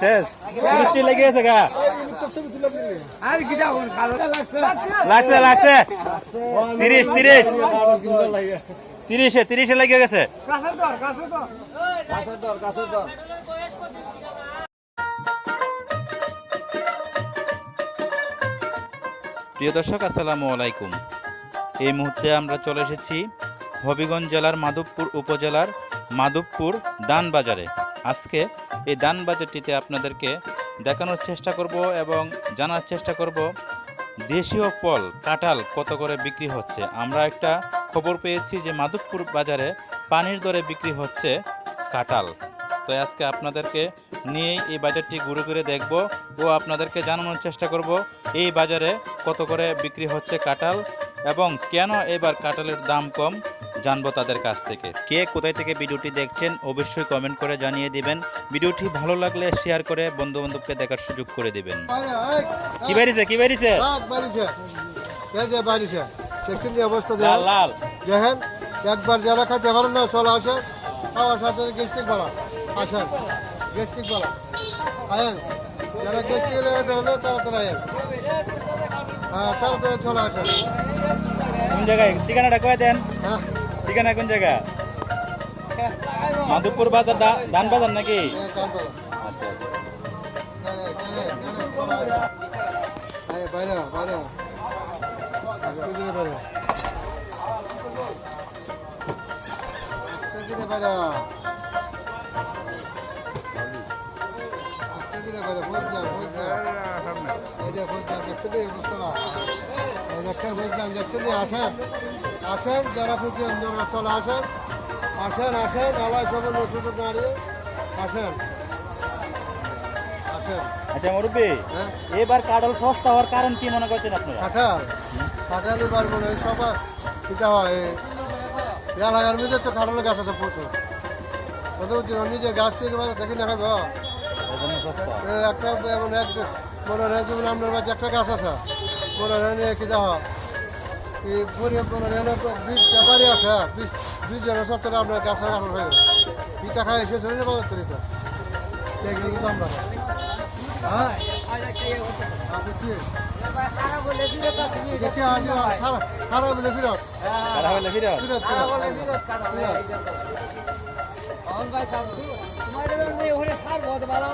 শেষ। তিরিশটি লেগে গেছে গা। লাগছে লাগছে লাগছে। তিরিশ তিরিশ। তিরিশে তিরিশে লেগে গেছে। কাছের দর কাছের দর কাছের দর। প্রিয় দর্শক আসসালামু আলাইকুম। এই মুহূর্তে আমরা চলে এসেছি হবিগঞ্জ জেলার মাধবপুর উপজেলার মাধবপুর দান বাজারে। আজকে এই দান বাজারটিতে আপনাদেরকে দেখানোর চেষ্টা করব এবং জানার চেষ্টা করব, দেশীয় ফল, কাঁঠাল কত করে বিক্রি হচ্ছে? আমরা একটা খবর পেয়েছি যে মাধবপুর বাজারে পানির দরে বিক্রি হচ্ছে কাঁঠাল। তো আজকে আপনাদেরকে নিয়েই এই বাজারটি ঘুরে ঘুরে দেখব ও আপনাদেরকে জানানোর চেষ্টা করব, এই বাজারে কত করে বিক্রি হচ্ছে কাঁঠাল এবং কেন এবার কাঁঠালের দাম কম? জানব তাদের কাছ থেকে। কে কোথায় থেকে ভিডিওটি দেখছেন অবশ্যই কমেন্ট করে জানিয়ে দিবেন। ভিডিওটি ভালো লাগলে শেয়ার করে বন্ধু বান্ধবকে দেখার সুযোগ করে দিবেন। কি বেরিয়েছে কি বাড়িছে? যে বাড়িছে। দেখছেন যে অবস্থা লাল দেখেন একবার যারা খাচ্ছে এখন না চলে আসেন। খাওয়ার সাথে গেস্টিক বলা। আসেন। গেস্টিক বলা। আয়েন যারা গেস্টিক ধরে না তারা তারা আয়েন হ্যাঁ তাড়াতাড়ি চলে আসেন। কোন জায়গায়? ঠিকানাটা কয়ে দেন। হ্যাঁ। ঠিকানা কোন জায়গা? মাধবপুর বাজার দান বাজার নাকি? আচ্ছা আচ্ছা। আসেন। আসেন যারা খুঁজছে যারা চলে আসেন। আসেন আসেন আলাই সব নতুন দাঁড়িয়ে। আসেন। আসেন। আচ্ছা মুরব্বী হ্যাঁ? এবার কাঁঠাল সস্তা হওয়ার কারণ কি মনে করছেন আপনারা? কাঁঠাল? কাঁঠালের বার মনে হয় সবার এটা হয়। এলাকার মধ্যে তো কাঁঠালের গাছ আছে প্রচুর। নিজের গাছ থেকে মানে দেখি একটা মানে এক মনে হয় যেমন আপনার বাড়িতে একটা গাছ আছে। মনে হয় নিয়ে কি দেওয়া এই মনে হয় বীজ ব্যাপারই আছে হ্যাঁ, বীজ বীজ সত্তরে আপনার গাছের কাঁঠাল হয়ে গেছে। পিঠা খাই এসেছিল না বাজার থেকে তো। আমরা হ্যাঁ? খারাপ খারাপ খারাপ ফিরত? তারা হলে ফিরে ফিরত ফিরত। সাধু। তোমার এবার সার বহুত ভালো।